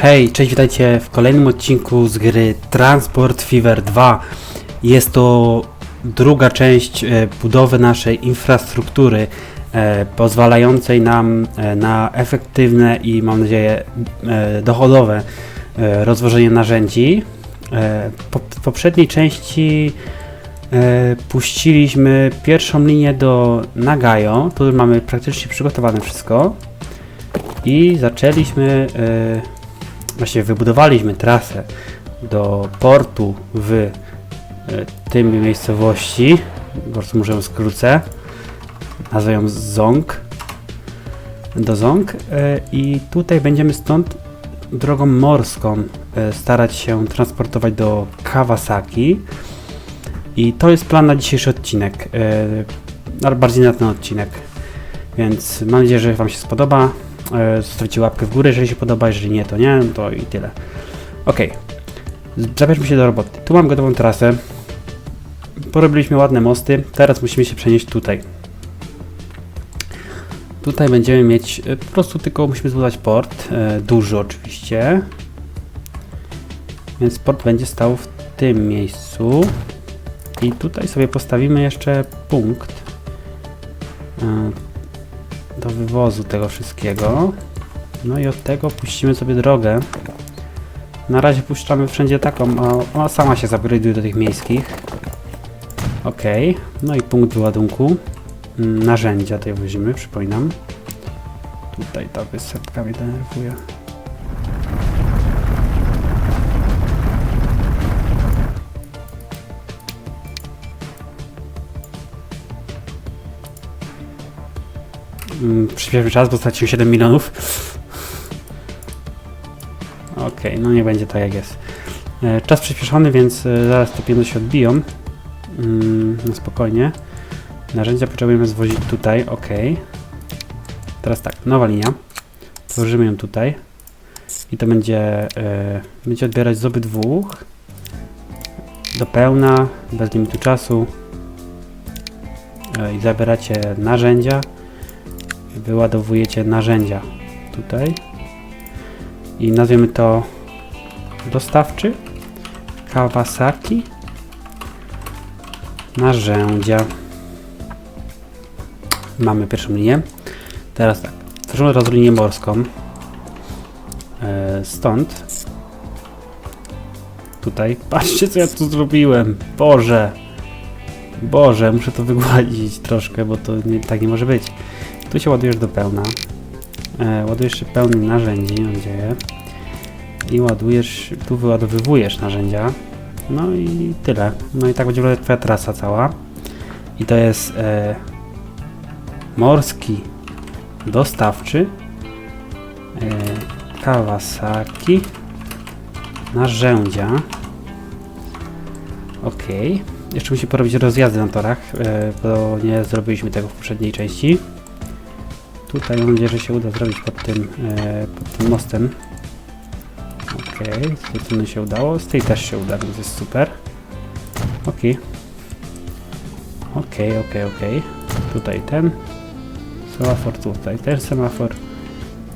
Hej, cześć, witajcie w kolejnym odcinku z gry Transport Fever 2. Jest to druga część e, budowy naszej infrastruktury, e, pozwalającej nam e, na efektywne i mam nadzieję dochodowe rozwożenie narzędzi. W poprzedniej części puściliśmy pierwszą linię do Nagayo, tu mamy praktycznie przygotowane wszystko i zaczęliśmy Właśnie wybudowaliśmy trasę do portu w e, tej miejscowości. Po może ją skrócę. Nazwę ją Zong. Do Zong. E, I tutaj będziemy stąd drogą morską e, starać się transportować do Kawasaki. I to jest plan na dzisiejszy odcinek. Ale bardziej na ten odcinek. Więc mam nadzieję, że Wam się spodoba. E, Zostawcie łapkę w górę, jeżeli się podoba, jeżeli nie, to nie, to i tyle. Ok, zabierzmy się do roboty. Tu mam gotową trasę. Porobiliśmy ładne mosty, teraz musimy się przenieść tutaj. Tutaj będziemy mieć, e, po prostu tylko musimy zbudować port, e, duży oczywiście. Więc port będzie stał w tym miejscu. I tutaj sobie postawimy jeszcze punkt. Do wywozu tego wszystkiego. No i od tego puścimy sobie drogę. Na razie puszczamy wszędzie taką, a ona sama się zupgrade'uje do tych miejskich. Ok, no i punkt wyładunku. Mm, Narzędzia tutaj weźmiemy, przypominam. Tutaj ta wysepka mnie denerwuje. Przyspieszmy czas, bo straciłem 7 milionów. Okej, no nie będzie tak jak jest. E, Czas przyspieszony, więc e, zaraz te pieniądze się odbiją. Mm, no spokojnie. Narzędzia potrzebujemy zwozić tutaj, ok. Teraz tak, nowa linia. Tworzymy ją tutaj. I to będzie, e, będzie odbierać z obydwu. Do pełna, bez limitu czasu. E, I zabieracie narzędzia wyładowujecie narzędzia tutaj. I nazwiemy to dostawczy Kawasaki narzędzia. Mamy pierwszą linię. Teraz tak, tworzymy teraz linię morską. E, stąd. Tutaj, patrzcie co ja tu zrobiłem. Boże! Boże, muszę to wygładzić troszkę, bo to nie, tak nie może być tu się ładujesz do pełna. E, ładujesz się pełnym narzędzi, mam nadzieję. I ładujesz, tu wyładowywujesz narzędzia. No i tyle. No i tak będzie wyglądać twoja trasa cała. I to jest e, morski dostawczy e, Kawasaki narzędzia. Ok. Jeszcze musimy porobić rozjazdy na torach, e, bo nie zrobiliśmy tego w poprzedniej części. Tutaj mam nadzieję, że się uda zrobić pod tym, e, pod tym mostem. Okej, z tej strony się udało, z tej też się uda, więc jest super. Okej. Okej, okej, okej. Tutaj ten semafor, tutaj ten semafor,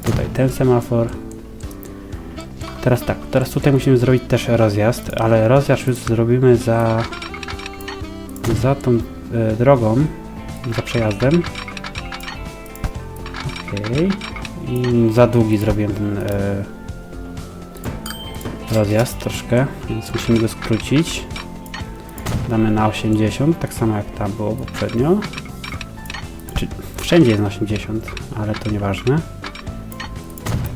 tutaj ten semafor. Teraz tak, teraz tutaj musimy zrobić też rozjazd, ale rozjazd już zrobimy za za tą e, drogą, za przejazdem. Okej. I za długi zrobiłem ten e, rozjazd troszkę, więc musimy go skrócić. Damy na 80, tak samo jak tam było poprzednio. Czy wszędzie jest na 80, ale to nieważne.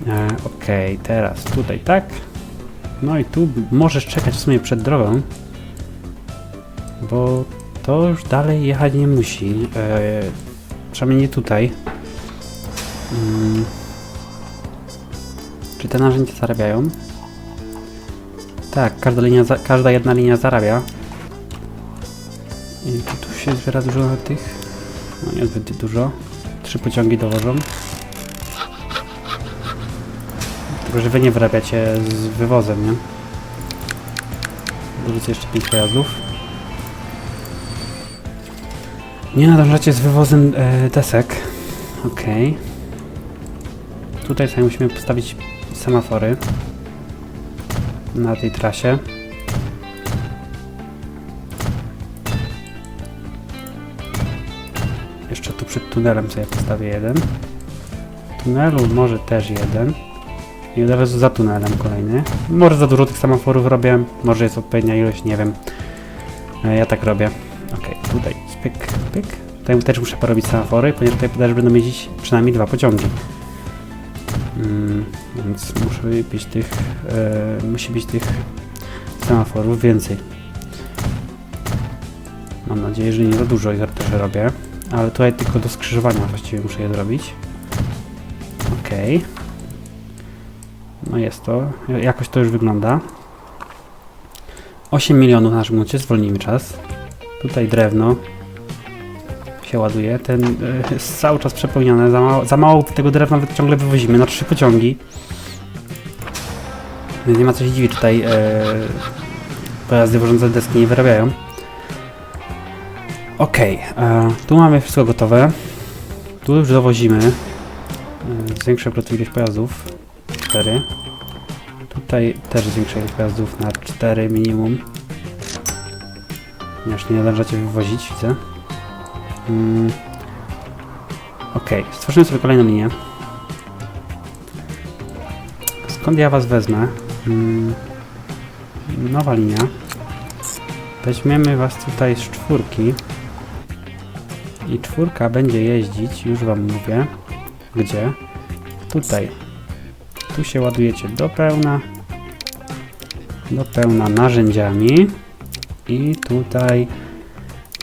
E, Okej, teraz tutaj tak. No i tu możesz czekać w sumie przed drogą, bo to już dalej jechać nie musi. E, przynajmniej nie tutaj. Mm. Czy te narzędzia zarabiają? Tak, każda, linia każda jedna linia zarabia. I tu, tu się zbiera dużo tych. No niezbyt dużo. Trzy pociągi dowożą. Tylko, że wy nie wyrabiacie z wywozem, nie? Dorzucę jeszcze 5 pojazdów. Nie nadążacie z wywozem e, desek. Okej. Tutaj sobie musimy postawić semafory. na tej trasie. Jeszcze tu przed tunelem sobie postawię jeden. W tunelu może też jeden. I od razu za tunelem kolejny. Może za dużo tych semaforów robię, może jest odpowiednia ilość, nie wiem. E, Ja tak robię. Okej, tutaj pyk, pyk. Tutaj też muszę porobić semafory, ponieważ tutaj też będą jeździć przynajmniej dwa pociągi. Mm, więc muszę być tych, e, musi być tych semaforów więcej. Mam nadzieję, że nie za dużo ich też robię, ale tutaj tylko do skrzyżowania właściwie muszę je zrobić. Okej. No jest to, jakoś to już wygląda. 8 milionów na naszym koncie, zwolnijmy czas. Tutaj drewno się ładuje. Ten y, jest cały czas przepełniony. Za mało, za mało tego drewna ciągle wywozimy na trzy pociągi. Więc nie ma co się dziwić, tutaj e, pojazdy wożące deski nie wyrabiają. E, tu mamy wszystko gotowe. Tu już dowozimy. E, zwiększę po ilość pojazdów. 4. Tutaj też zwiększę ilość pojazdów na 4 minimum. Ponieważ nie nadążacie wywozić, widzę. Mm. Okej, stworzymy sobie kolejną linię. Skąd ja was wezmę? Mm. Nowa linia. Weźmiemy was tutaj z czwórki. I czwórka będzie jeździć, już wam mówię. Gdzie? Tutaj. Tu się ładujecie do pełna. Do pełna narzędziami. I tutaj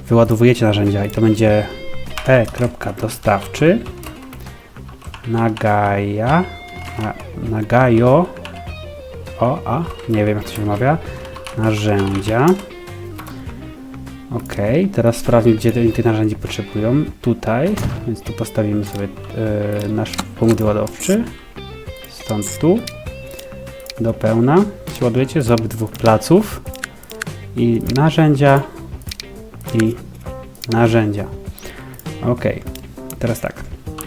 wyładowujecie narzędzia i to będzie p. dostawczy. Nagaja na, nagajo o, a, nie wiem jak to się wymawia. Narzędzia. Ok, teraz sprawdźmy gdzie tych narzędzi potrzebują. Tutaj, więc tu postawimy sobie e, nasz punkt ładowczy stąd tu. Do pełna. Się ładujecie z obydwu placów. I narzędzia i narzędzia. Ok, teraz tak.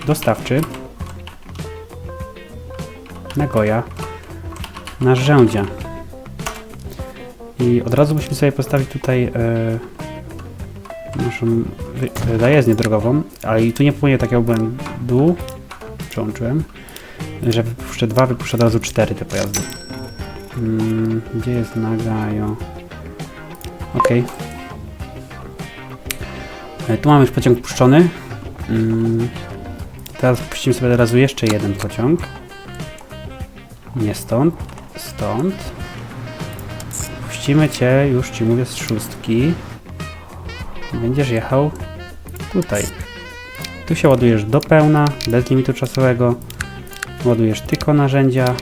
Dostawczy. Nagoja. Narzędzia. I od razu musimy sobie postawić tutaj e, naszą zajezdnię drogową, ale i tu nie płynie takiego błędu, przełączyłem, że wypuszczę dwa, wypuszczę od razu cztery te pojazdy. Mm, gdzie jest Nagajo? Okej, E, Tu mamy już pociąg puszczony. Mm, Teraz puścimy sobie od razu jeszcze jeden pociąg. Nie stąd, stąd. Puścimy Cię, już Ci mówię, z szóstki. Będziesz jechał tutaj. Tu się ładujesz do pełna, bez limitu czasowego. Ładujesz tylko narzędzia.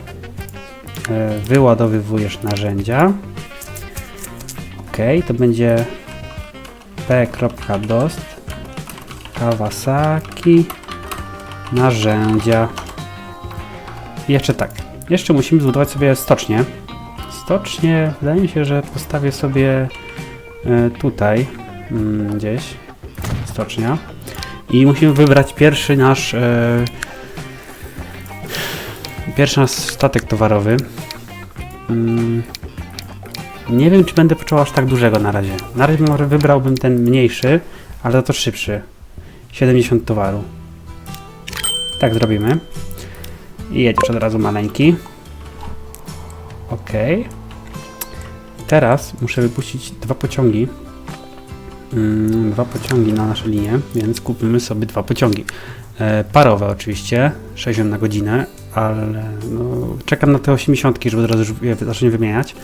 E, Wyładowywujesz narzędzia. Ok, to będzie p.dost Kawasaki. Narzędzia. Jeszcze tak, jeszcze musimy zbudować sobie stocznię stocznię, wydaje mi się, że postawię sobie e, tutaj mm, gdzieś stocznia. I musimy wybrać pierwszy nasz e, pierwszy nasz statek towarowy. Mm, nie wiem, czy będę potrzebował aż tak dużego na razie. Na razie może wybrałbym ten mniejszy, ale za to szybszy. 70 towaru. Tak zrobimy. I jedziesz od razu maleńki. Ok. Teraz muszę wypuścić dwa pociągi. Mm, dwa pociągi na naszą linię, więc kupimy sobie dwa pociągi. E, parowe oczywiście, 60 na godzinę, ale no, czekam na te 80, żeby od razu już je zacząć wymieniać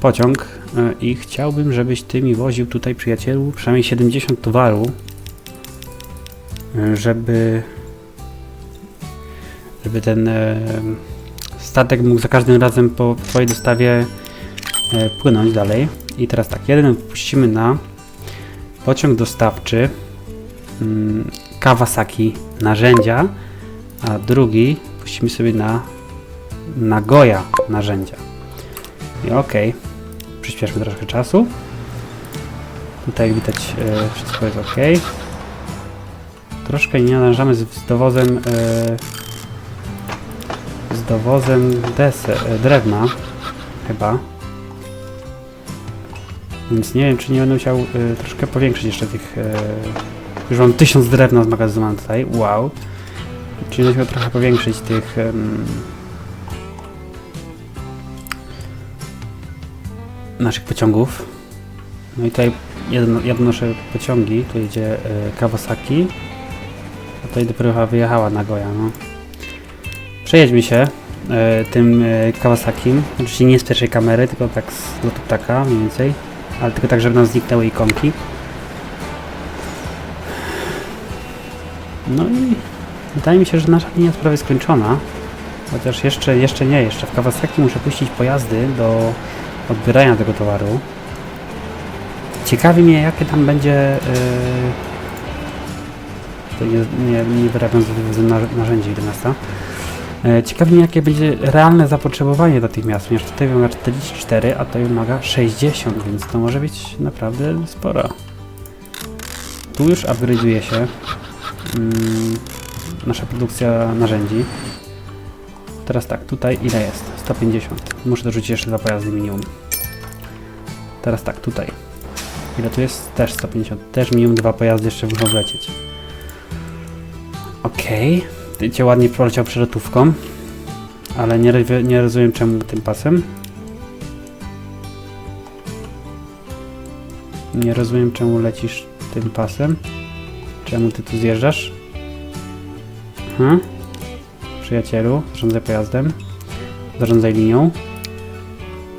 pociąg e, i chciałbym, żebyś ty mi woził tutaj przyjacielu przynajmniej 70 towaru, e, żeby żeby ten e, statek mógł za każdym razem po twojej dostawie e, płynąć dalej. I teraz tak, jeden puścimy na pociąg dostawczy mm, Kawasaki narzędzia, a drugi puścimy sobie na Nagoya narzędzia. Okej, przyspieszmy troszkę czasu. Tutaj widać e, wszystko jest ok. Troszkę nie nadążamy z, z dowozem e, z dowozem dese, e, drewna. chyba. Więc nie wiem, czy nie będę musiał y, troszkę powiększyć jeszcze tych... Y, już mam tysiąc drewna zmagazynowane tutaj, wow. Czyli będę musiał trochę powiększyć tych... naszych pociągów. No i tutaj jedno, jedno nasze pociągi, tu jedzie y, Kawasaki, a tutaj dopiero wyjechała Nagoya, no. Przejedźmy się e, tym e, Kawasakim. Oczywiście nie z pierwszej kamery, tylko tak z lotu ptaka mniej więcej. Ale tylko tak, żeby nam zniknęły ikonki. No i wydaje mi się, że nasza linia jest prawie skończona. Chociaż jeszcze, jeszcze nie, jeszcze w Kawasaki muszę puścić pojazdy do odbierania tego towaru. Ciekawi mnie, jakie tam będzie... Yy, nie, nie, nie wyrabiam narzędzi 11. E, Ciekawi mnie, jakie będzie realne zapotrzebowanie do tych miast, ponieważ tutaj wymaga 44, a tutaj wymaga 60, więc to może być naprawdę sporo. Tu już upgrade'uje się mm, nasza produkcja narzędzi. Teraz tak, tutaj ile jest? 150. Muszę dorzucić jeszcze dwa pojazdy minimum. Teraz tak, tutaj. Ile tu jest? Też 150. Też minimum dwa pojazdy jeszcze muszą wlecieć. Okej. Okay. Cię ładnie proleciał przelotówką. Ale nie, nie rozumiem czemu tym pasem. Nie rozumiem czemu lecisz tym pasem. Czemu ty tu zjeżdżasz? Hmm? Przyjacielu, zarządzaj pojazdem. Zarządzaj linią.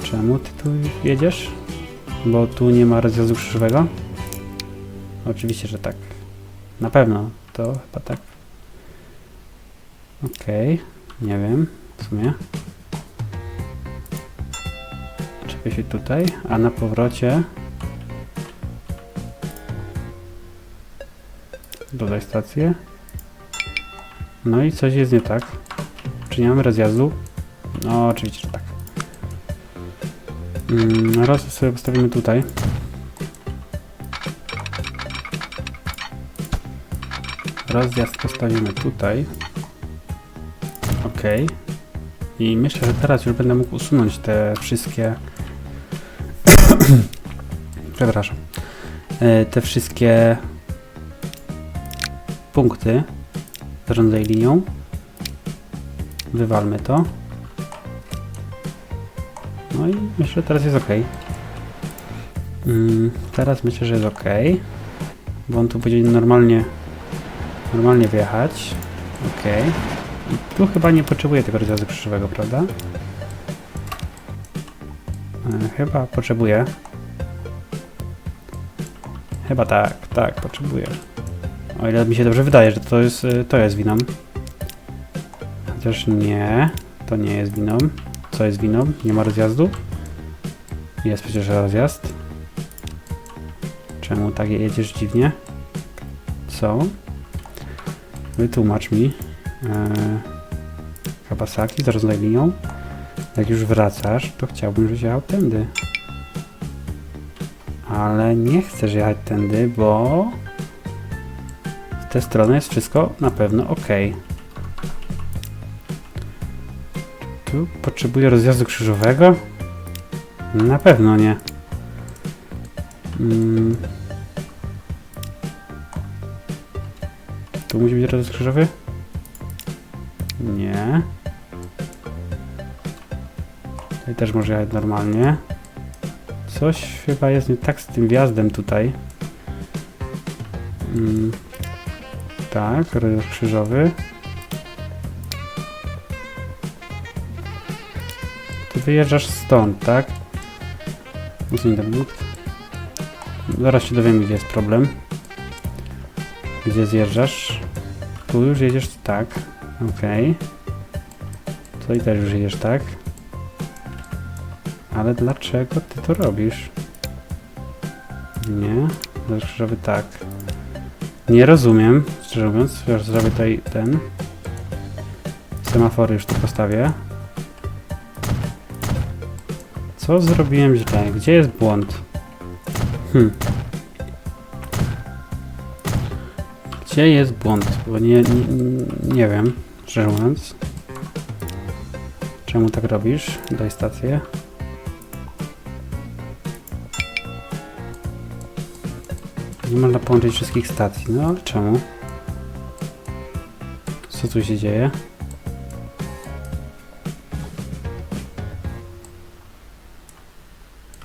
Czemu ty tu jedziesz? Bo tu nie ma rozjazdu krzyżowego? Oczywiście, że tak. Na pewno. To chyba tak. Okej, nie wiem w sumie. Czepię się tutaj, a na powrocie dodaj stację. No i coś jest nie tak. Czy nie mamy rozjazdu? No oczywiście, że tak. Mm, raz sobie postawimy tutaj. Rozjazd postawimy tutaj. Ok. I myślę, że teraz już będę mógł usunąć te wszystkie. Przepraszam. E, Te wszystkie punkty. Zarządzaj linią. Wywalmy to. No i myślę, że teraz jest ok. Mm, teraz myślę, że jest ok. Bo on tu będzie normalnie normalnie wjechać. Ok. I tu chyba nie potrzebuję tego rozjazdu krzyżowego, prawda? E, chyba potrzebuję. Chyba tak, tak, potrzebuję. O ile mi się dobrze wydaje, że to jest, e, to jest winą. Chociaż nie, to nie jest winą. Co jest winą? Nie ma rozjazdu? Jest przecież rozjazd. Czemu tak jedziesz dziwnie? Co? Wytłumacz mi. Eee, Kawasaki, zarządzaj linią. Jak już wracasz, to chciałbym, żebyś jechał tędy. Ale nie chcesz jechać tędy, bo w tę stronę jest wszystko na pewno ok. Tu potrzebuję rozjazdu krzyżowego? Na pewno nie. Mm. Tu musi być rozjazd krzyżowy? Nie. Tutaj też może jechać normalnie. Coś chyba jest nie tak z tym wjazdem tutaj. Mm. Tak, rozjazd krzyżowy. Wyjeżdżasz stąd, tak? Zaraz się dowiemy, gdzie jest problem. Gdzie zjeżdżasz? Tu już jedziesz tak. Okej. Okay. i też już jedziesz tak. Ale dlaczego ty to robisz? Nie. Krzyżowy tak. Nie rozumiem, szczerze mówiąc. Zrobię tutaj ten. Semafory już tu postawię. Co zrobiłem źle? Gdzie jest błąd? Hm. Gdzie jest błąd? Bo nie, nie, nie wiem, szczerze mówiąc. Czemu tak robisz? Daj stację. Nie można połączyć wszystkich stacji. No ale czemu? Co tu się dzieje?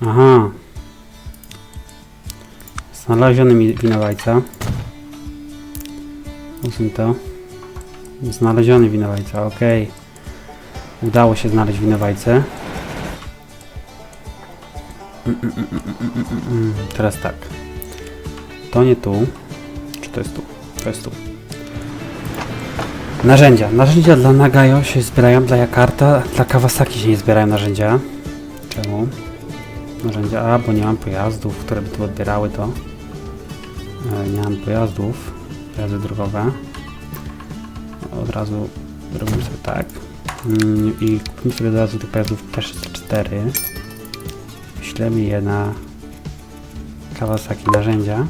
Aha. Znaleziony winowajca. Usuń to. Znaleziony winowajca, okej. Udało się znaleźć winowajcę. Mm. Teraz tak. To nie tu. Czy to jest tu? To jest tu. Narzędzia. Narzędzia dla Nagayo się zbierają dla Jakarta, dla Kawasaki się nie zbierają narzędzia. Narzędzia, a bo nie mam pojazdów, które by tu odbierały to. E, nie mam pojazdów, pojazdy drogowe. Od razu robimy sobie tak. Mm, I kupimy sobie od razu tych pojazdów P64. Wyślemy je na Kawasaki narzędzia.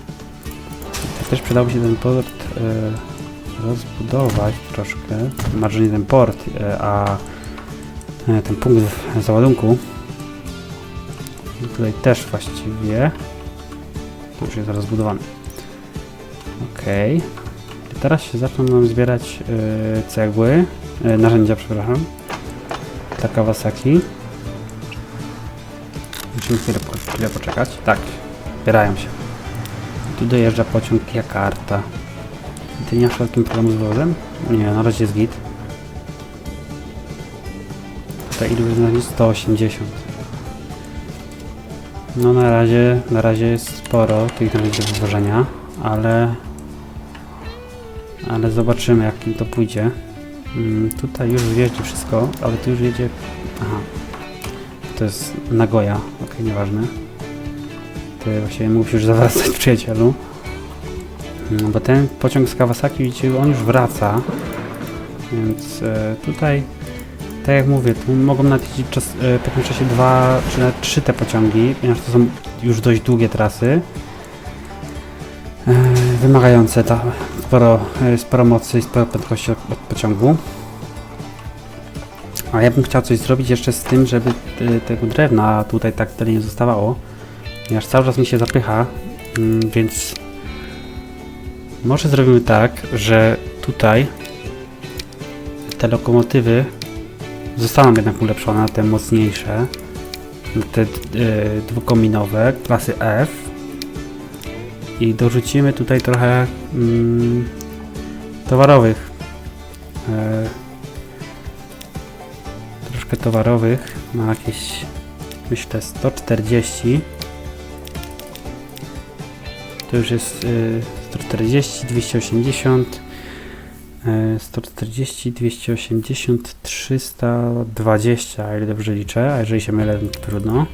Też przydałby się ten port e, rozbudować troszkę. Znaczy nie ten port, e, a ten punkt załadunku. I tutaj też właściwie. To już jest rozbudowany. Okej. I Teraz się zaczną nam zbierać e, cegły, e, narzędzia, przepraszam. Dla Kawasaki. Musimy chwilę, chwilę poczekać. Tak, zbierają się. Tu dojeżdża pociąg Jakarta. Ty nie masz żadnym problemu z wozem? Nie, na razie jest git. Tutaj ilu jest na razie? 180. No na razie, na razie jest sporo tych narzędzi do wywożenia, ale ale zobaczymy jak im to pójdzie. Mm, tutaj już jedzie wszystko, ale tu już jedzie... Aha. To jest Nagoya, okej, nieważne. Ty właściwie musisz zawracać przyjacielu. No, bo ten pociąg z Kawasaki, widzicie, on już wraca. Więc e, tutaj, tak jak mówię, tu mogą nawet jeździć czas, e, po tym czasie dwa, czy nawet trzy te pociągi, ponieważ to są już dość długie trasy. E, wymagające ta, sporo, e, sporo mocy i sporo prędkości od, pociągu. A ja bym chciał coś zrobić jeszcze z tym, żeby tego drewna tutaj tak tyle nie zostawało. Ponieważ cały czas mi się zapycha, mm, więc może zrobimy tak, że tutaj te lokomotywy zostaną jednak ulepszone te mocniejsze, te e, dwukominowe klasy F. I dorzucimy tutaj trochę mm, towarowych. E, troszkę towarowych. Na jakieś myślę 140 to już jest y, 140, 280 y, 140, 280, 320 o ile dobrze liczę, a jeżeli się mylę to trudno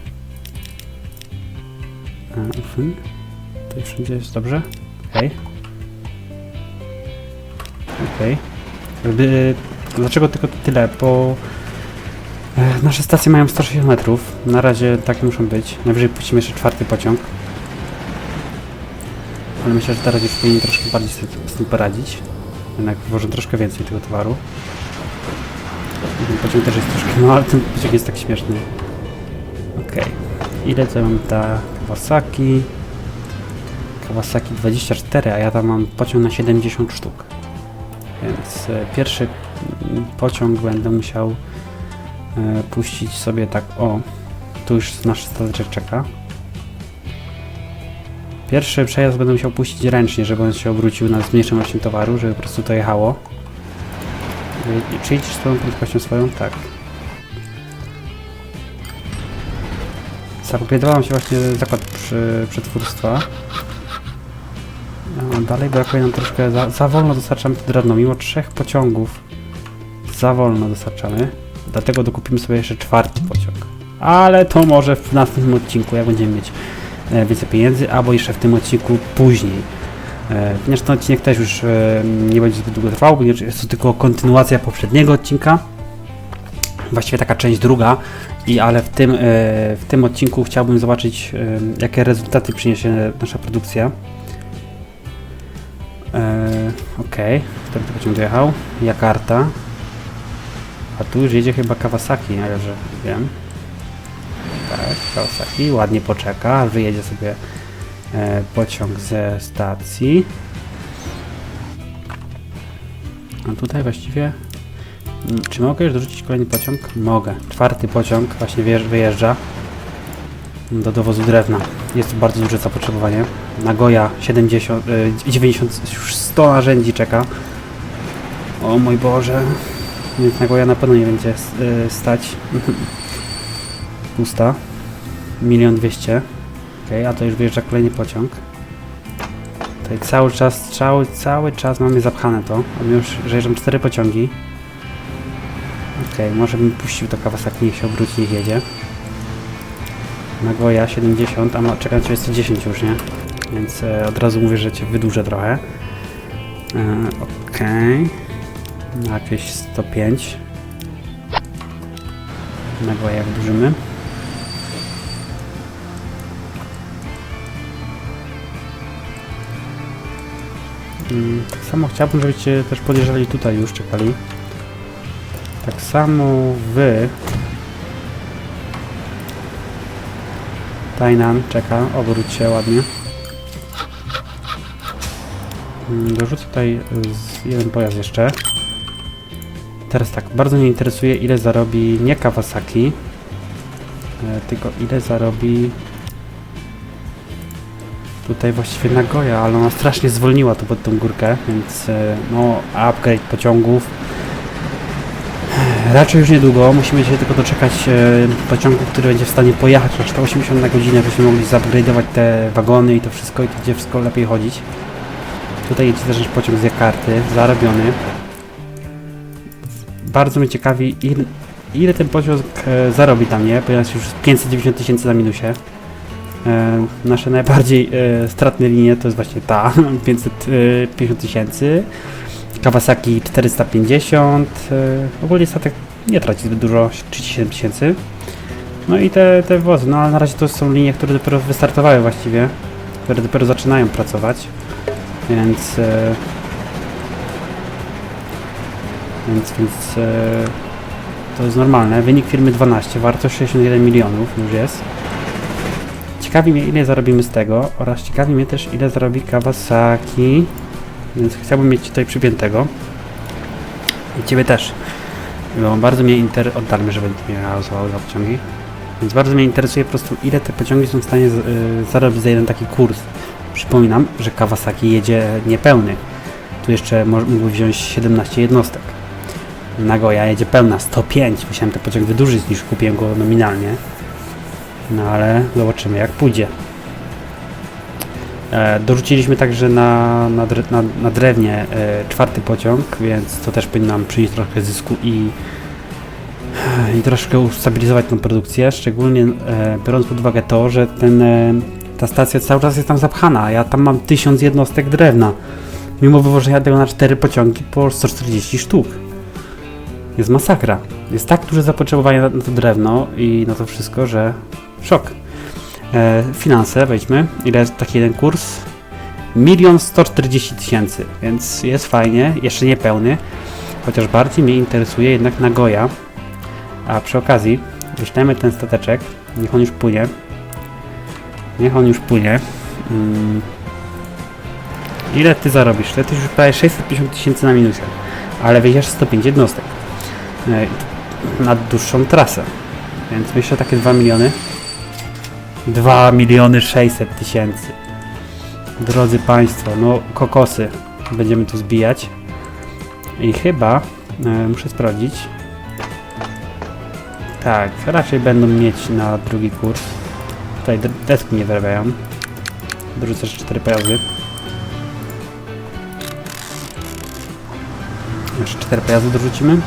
E, to już wszędzie jest dobrze? Okej Okej Jakby, Dlaczego tylko tyle? Bo e, nasze stacje mają 160 metrów. Na razie takie muszą być. Najwyżej puścimy jeszcze czwarty pociąg. Ale myślę, że teraz już powinien troszkę bardziej sobie z tym poradzić. Jednak włożę troszkę więcej tego towaru. Ten pociąg też jest troszkę, no ale ten pociąg jest tak śmieszny. Okej. Ile to mam ta Kawasaki? Kawasaki 24, a ja tam mam pociąg na 70 sztuk. Więc e, pierwszy pociąg będę musiał e, puścić sobie tak, o, tu już nasz stateczek czeka. Pierwszy przejazd będę musiał puścić ręcznie, żeby on się obrócił na zmniejszym ilością towaru, żeby po prostu to jechało. Czy idziesz swoją prędkością swoją? Tak. Zapowiadałam się właśnie zakład przy, przetwórstwa. No, dalej brakuje nam troszkę, za, za wolno dostarczamy to drewno, mimo trzech pociągów. Za wolno dostarczamy. Dlatego dokupimy sobie jeszcze czwarty pociąg. Ale to może w następnym odcinku, jak będziemy mieć więcej pieniędzy, albo jeszcze w tym odcinku później. E, Ponieważ ten odcinek też już e, nie będzie zbyt długo trwał, ponieważ jest to tylko kontynuacja poprzedniego odcinka. Właściwie taka część druga, i ale w tym, e, w tym odcinku chciałbym zobaczyć, e, jakie rezultaty przyniesie nasza produkcja. E, Okej, który to pociąg dojechał? Jakarta. A tu już jedzie chyba Kawasaki, ja że wiem. Kawasaki ładnie poczeka, wyjedzie sobie e, pociąg ze stacji. A tutaj właściwie... mm, Czy mogę już dorzucić kolejny pociąg? Mogę. Czwarty pociąg właśnie wyjeżdża do dowozu drewna. Jest tu bardzo duże zapotrzebowanie. Nagoya 70, e, 90, już 100 narzędzi czeka. O mój Boże. Więc Nagoya na pewno nie będzie e, stać. Pusta. Milion dwieście. Okej, a to już wyjeżdża kolejny pociąg. Tutaj cały czas, cały, cały czas mamy zapchane to. A my już przejeżdżam cztery pociągi. Okej, może bym puścił to Kawasaki, niech się obróci, niech jedzie. Nagoya 70, a ma, czekam, czy jest 10 już, nie? Więc e, od razu mówię, że cię wydłużę trochę. E, Okej. Na jakieś 105. Nagoya wydłużymy. Samo chciałbym, żebyście też podjeżdżali tutaj już, czekali. Tak samo wy. Tainan czeka, obróć się ładnie. Mm, Dorzucę tutaj z jeden pojazd jeszcze. Teraz tak, bardzo mnie interesuje ile zarobi nie Kawasaki, e, tylko ile zarobi tutaj właściwie Nagoya, ale ona strasznie zwolniła tu pod tą górkę, więc e, no upgrade pociągów raczej już niedługo, musimy się tylko doczekać e, pociągu, który będzie w stanie pojechać na 180 na godzinę, byśmy mogli zupgrade'ować te wagony i to wszystko i to wszystko lepiej chodzić. Tutaj jedzie też pociąg z Jakarty, zarobiony. Bardzo mnie ciekawi, ile, ile ten pociąg e, zarobi tam, nie? Ponieważ już 590 tysięcy na minusie. E, nasze najbardziej e, stratne linie to jest właśnie ta, 550 tysięcy. Kawasaki 450. E, ogólnie statek nie traci zbyt dużo, 37 tysięcy. No i te, te wozy, no ale na razie to są linie, które dopiero wystartowały właściwie, które dopiero zaczynają pracować, więc e, więc, więc e, to jest normalne. Wynik firmy 12, wartość 61 milionów już jest. Ciekawi mnie ile zarobimy z tego oraz ciekawi mnie też ile zarobi Kawasaki, więc chciałbym mieć tutaj przypiętego. I Ciebie też. Bo bardzo mnie inter... Oddalmy, żeby nie miało za pociągi. Więc bardzo mnie interesuje po prostu ile te pociągi są w stanie z, y, zarobić za jeden taki kurs. Przypominam, że Kawasaki jedzie niepełny. Tu jeszcze mógłby wziąć 17 jednostek. Nagoya jedzie pełna, 105. Musiałem ten pociąg wydłużyć niż kupiłem go nominalnie. No ale zobaczymy jak pójdzie. E, dorzuciliśmy także na, na, na, na drewnie e, czwarty pociąg, więc to też powinno nam przynieść trochę zysku i, i troszkę ustabilizować tą produkcję, szczególnie e, biorąc pod uwagę to, że ten, e, ta stacja cały czas jest tam zapchana, ja tam mam 1000 jednostek drewna, mimo wywożenia tego na cztery pociągi po 140 sztuk. Jest masakra. Jest tak duże zapotrzebowanie na, na to drewno i na to wszystko, że szok. E, finanse, wejdźmy. Ile jest taki jeden kurs? Milion 140 tysięcy, więc jest fajnie, jeszcze nie pełny, chociaż bardziej mnie interesuje jednak Nagoya. A przy okazji, wyślemy ten stateczek, niech on już płynie. Niech on już płynie. Mm. Ile ty zarobisz? Ty już prawie 650 tysięcy na minusie, ale wyjdziesz 105 jednostek na dłuższą trasę, więc myślę takie 2 miliony 2 miliony 600 tysięcy. Drodzy Państwo, no kokosy będziemy tu zbijać. I chyba, e, muszę sprawdzić. Tak, raczej będą mieć na drugi kurs. Tutaj deski nie wyrabiają. Dorzucę jeszcze 4 pojazdy. Jeszcze 4 pojazdy dorzucimy.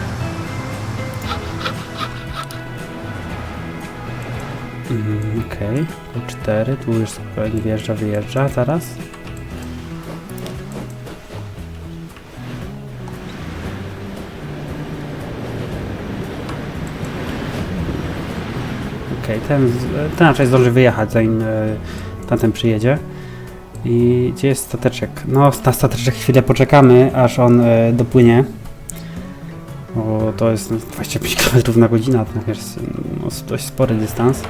Mm, Okej, tu 4, tu już spokojnie wjeżdża, wyjeżdża zaraz. Okej, ten, z- ten raczej zdąży wyjechać zanim e, tamten przyjedzie. I gdzie jest stateczek? No, na stateczek chwilę poczekamy, aż on e, dopłynie. Bo to jest 25 km na godzinę, to jest dość spory dystans.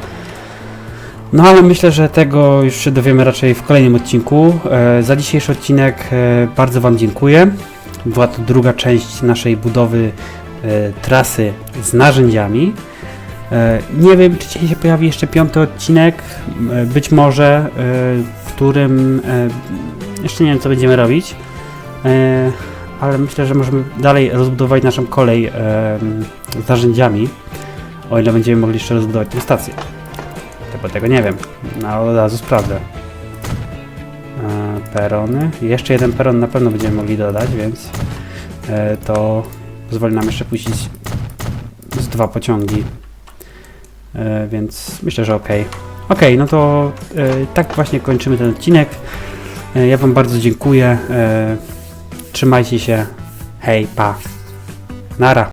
No ale myślę, że tego już się dowiemy raczej w kolejnym odcinku. E, za dzisiejszy odcinek e, bardzo Wam dziękuję. Była to druga część naszej budowy e, trasy z narzędziami. Nie wiem, czy dzisiaj się pojawi jeszcze piąty odcinek. Być może, w którym jeszcze nie wiem, co będziemy robić. Ale myślę, że możemy dalej rozbudować naszą kolej z narzędziami. O ile będziemy mogli jeszcze rozbudować tę stację. Tylko tego nie wiem. No, od razu sprawdzę. E, perony. Jeszcze jeden peron na pewno będziemy mogli dodać, więc e, to pozwoli nam jeszcze puścić z dwa pociągi. E, więc myślę, że ok. Ok, no to e, tak właśnie kończymy ten odcinek. E, ja Wam bardzo dziękuję. E, trzymajcie się. Hej, pa. Nara.